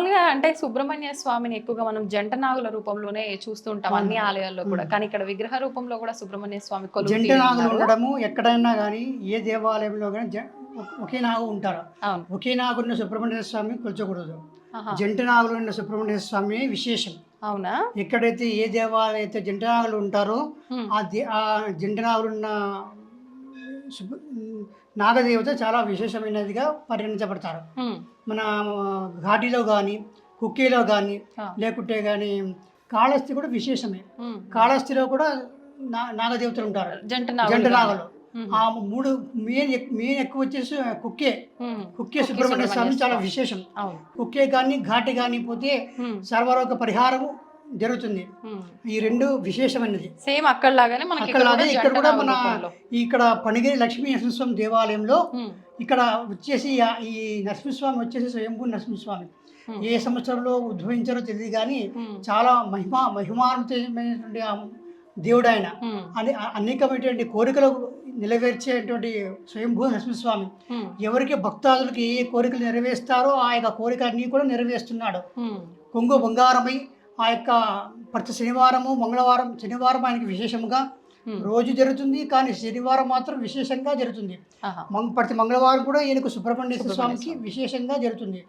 మామూలుగా అంటే సుబ్రహ్మణ్య స్వామిని ఎక్కువగా మనం జంట నాగుల రూపంలోనే చూస్తూ ఉంటాం అన్ని ఆలయాల్లో కూడా. కానీ ఇక్కడ విగ్రహ రూపంలో కూడా సుబ్రహ్మణ్య స్వామి జంట నాగులు. ఉండడము ఎక్కడైనా కానీ ఏ దేవాలయంలో కానీ ఒకే నాగు ఉంటారు. ఒకే నాగున్న సుబ్రహ్మణ్య స్వామి కొల్చకూడదు. జంట నాగులు ఉన్న సుబ్రహ్మణ్య స్వామి విశేషం. అవునా? ఎక్కడైతే ఏ దేవాలయం అయితే జంట నాగులు ఉంటారో. ఆ జంట నాగులు ఉన్న నాగదేవత చాలా విశేషమైనదిగా పరిగణించబడతారు. మన ఘాటిలో కానీ కుక్కీలో కానీ. లేకుంటే కానీ కాళహస్తి కూడా విశేషమే. కాళహస్తిలో కూడా నా నాగదేవతలు ఉంటారు జంట నాగులు. ఆ మూడు మెయిన్ మెయిన్ ఎక్కువ వచ్చేసి కుక్కే. కుక్కే సుబ్రహ్మణ్య స్వామి చాలా విశేషం కుక్కే కానీ ఘాటి కానీ పోతే. సర్వరోగ పరిహారం జరుగుతుంది. ఈ రెండు విశేషమైనది సేమ్ అక్కడ లాగానే మనకి ఇక్కడ అక్కడలాగే కూడా ఇక్కడ మన. ఇక్కడ పనిగిరి లక్ష్మీ నరసింహస్వామి దేవాలయంలో. ఇక్కడ వచ్చేసి ఈ నరసింహస్వామి వచ్చేసి స్వయంభూ నరసింహస్వామి. ఏ సంవత్సరంలో ఉద్భవించారో తెలియదు కానీ. చాలా మహిమ మహిమాన్వితమైనటువంటి దేవుడు ఆయన. అని అనేకమైనటువంటి కోరికలు నెరవేర్చేటువంటి స్వయంభూ నరసింహస్వామి. ఎవరికి భక్తాదులకు ఏ కోరికలు నెరవేరుస్తారో ఆ యొక్క కోరికలన్నీ కూడా నెరవేరుస్తున్నాడు. కొంగు బంగారమై ఆ యొక్క ప్రతి శనివారము మంగళవారం శనివారం ఆయనకి విశేషంగా హ్మ్. రోజు జరుగుతుంది. కానీ శనివారం మాత్రం విశేషంగా జరుగుతుంది. ప్రతి మంగళవారం కూడా ఈయనకు సుబ్రహ్మణ్య స్వామికి విశేషంగా జరుగుతుంది.